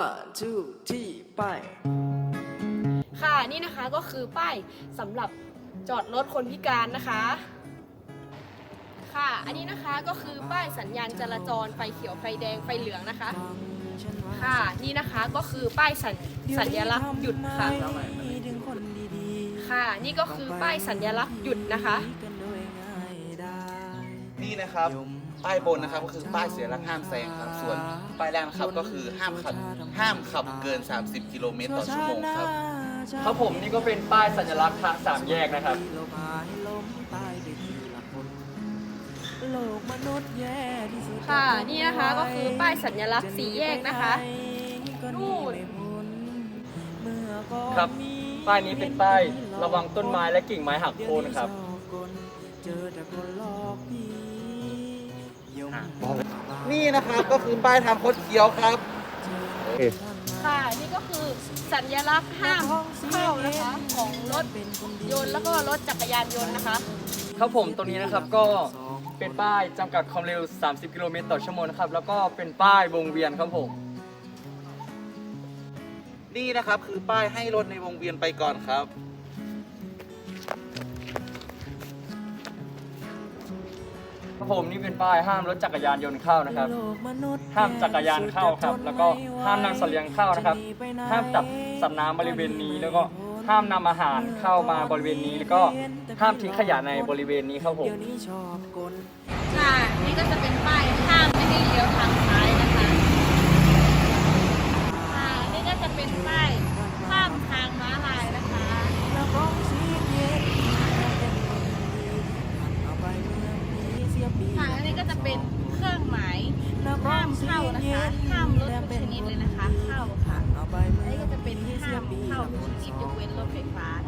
one two three ไปค่ะนี่นะคะก็คือป้ายสำหรับจอดรถคนพิการนะคะ ค่ะ อันนี้นะคะก็คือป้ายสัญญาณจราจรไฟเขียวไฟแดงไฟเหลืองนะคะ ค่ะนี่นะคะก็คือป้ายสัญสัญลักษณ์หยุดค่ะ ค่ะนี่ก็คือป้ายสัญลักษณ์หยุดนะคะ นี่นะครับป้ายบนนะครับก็คือป้ายเสียหลักห้ามแซงครับส่วนป้ายล่างนะครับก็คือห้ามขับห้ามขับเกิน 30 กิโลเมตรต่อชั่วโมงครับครับผมนี่ก็เป็นป้ายสัญลักษณ์ทางสามแยกนะครับค่ะนี่นะคะก็คือป้ายสัญลักษณ์สีแยกนะคะนู่นครับป้ายนี้เป็นป้ายระวังต้นไม้และกิ่งไม้หักโค่นครับ นี่นะครับก็คือป้ายทางคดเคี้ยวครับ ค่ะ นี่ก็คือสัญลักษณ์ห้ามเข้านะคะ ของรถยนต์แล้วก็รถจักรยานยนต์นะคะ ครับผมตรงนี้นะครับก็เป็นป้ายจำกัดความเร็ว 30 กิโลเมตรต่อชั่วโมงนะครับ แล้วก็เป็นป้ายวงเวียนครับผม นี่นะครับคือป้ายให้รถในวงเวียนไปก่อนครับ ครับผมนี่เป็นป้ายห้ามรถจักรยานยนต์เข้านะครับ ห้ามจักรยานเข้าครับ แล้วก็ห้ามนั่งเสลียงเข้านะครับ ห้ามจับสัตว์น้ำบริเวณนี้ แล้วก็ห้ามนำอาหารเข้ามาบริเวณนี้ แล้วก็ห้ามทิ้งขยะในบริเวณนี้ครับผม ค่ะนี่ก็จะเป็นป้ายห้ามไม่ให้เลี้ยวทางซ้ายนะคะ ค่ะ นี่ก็จะเป็นป้ายข้ามทางม้าลายนะคะ ค่ะอันนี้ก็ จะเป็นเครื่องหมายห้ามเข้านะคะห้ามรถทุกชนิดเลยนะคะเข้าค่ะอันนี้ก็จะเป็นห้ามเข้าทุกชนิดยกเว้นรถไฟฟ้านะคะ